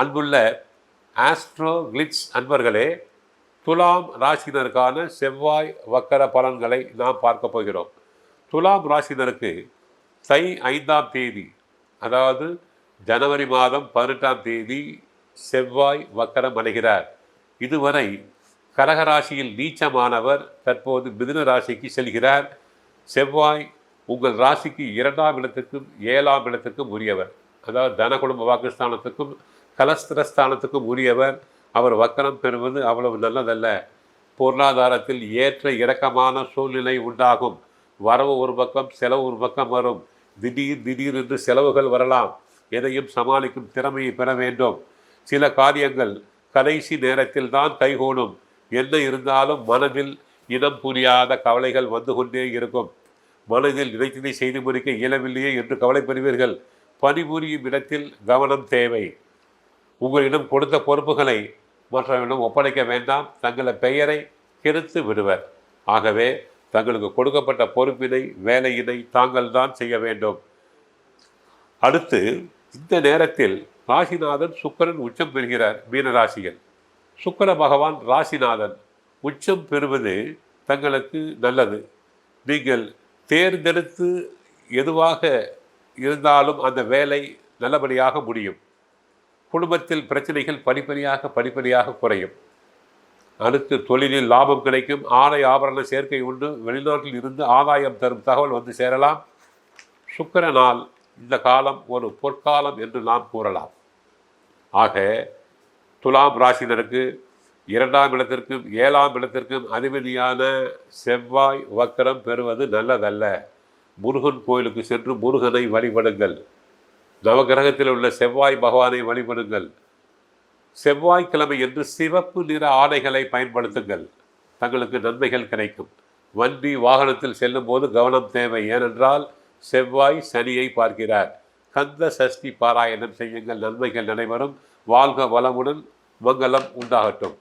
அன்புள்ள astro glitz அன்பர்களே துலாம் ராசினருக்கான செவ்வாய் வக்கர பலன்களை நாம் பார்க்க போகிறோம். துலாம் ராசினருக்கு தை ஐந்தாம் தேதி அதாவது ஜனவரி மாதம் பதினெட்டாம் தேதி செவ்வாய் வக்கரம் அடைகிறார். இதுவரை கடகராசியில் நீச்சமானவர் தற்போது மிதுன ராசிக்கு செல்கிறார். செவ்வாய் உங்கள் ராசிக்கு இரண்டாம் இடத்துக்கும் ஏழாம் இடத்துக்கும் உரியவர். அதாவது தன குடும்ப வாக்குஸ்தானத்துக்கும் கலஸ்திரஸ்தானத்துக்கும் உரியவர். அவர் வக்கரம் பெறுவது அவ்வளவு நல்லதல்ல. பொருளாதாரத்தில் ஏற்ற இறக்கமான சூழ்நிலை உண்டாகும். வரவு ஒரு பக்கம் செலவு ஒரு பக்கம் வரும். திடீர் திடீர் என்று செலவுகள் வரலாம். எதையும் சமாளிக்கும் திறமையை பெற வேண்டும். சில காரியங்கள் கடைசி நேரத்தில் தான் கைகூடும். என்ன இருந்தாலும் மனதில் இனம் புரியாத கவலைகள் வந்து கொண்டே இருக்கும். மனதில் நினைத்ததை செய்து முடிக்க இயலவில்லையே என்று கவலைப்படுவீர்கள். பணிபுரியும் இடத்தில் கவனம் தேவை. உங்களிடம் கொடுத்த பொறுப்புகளை மற்றவர்களிடம் ஒப்படைக்க வேண்டாம். தங்கள பெயரை கெடுத்து விடுவர். ஆகவே தங்களுக்கு கொடுக்கப்பட்ட பொறுப்பினை வேலையினை தாங்கள் தான் செய்ய வேண்டும். அடுத்து இந்த நேரத்தில் ராசிநாதன் சுக்கிரன் உச்சம் பெறுகிறார் மீனராசியில். சுக்கிர பகவான் ராசிநாதன் உச்சம் பெறுவது தங்களுக்கு நல்லது. நீங்கள் தேர்ந்தெடுத்து எதுவாக இருந்தாலும் அந்த வேலை நல்லபடியாக முடியும். குடும்பத்தில் பிரச்சனைகள் படிப்படியாக படிப்படியாக குறையும். அடுத்து தொழிலில் லாபம் கிடைக்கும். ஆடை ஆபரண சேர்க்கை உண்டு. வெளிநாட்டில் இருந்து ஆதாயம் தரும் தகவல் வந்து சேரலாம். சுக்கிர நாள் இந்த காலம் ஒரு பொற்காலம் என்று நாம் கூறலாம். ஆக துலாம் ராசினருக்கு இரண்டாம் இடத்திற்கும் ஏழாம் இடத்திற்கும் அதிபதியான செவ்வாய் வக்கரம் பெறுவது நல்லதல்ல. முருகன் கோயிலுக்கு சென்று முருகனை வழிபடுங்கள். நவகிரகத்தில் உள்ள செவ்வாய் பகவானை வழிபடுங்கள். செவ்வாய்க்கிழமை என்று சிவப்பு நிற ஆடைகளை பயன்படுத்துங்கள். தங்களுக்கு நன்மைகள் கிடைக்கும். வண்டி வாகனத்தில் செல்லும் போது கவனம் தேவை. ஏனென்றால் செவ்வாய் சனியை பார்க்கிறார். கந்த சஷ்டி பாராயணம் செய்யுங்கள். நன்மைகள் நடைபெறும் வாழ்க வளமுடன். மங்களம் உண்டாகட்டும்.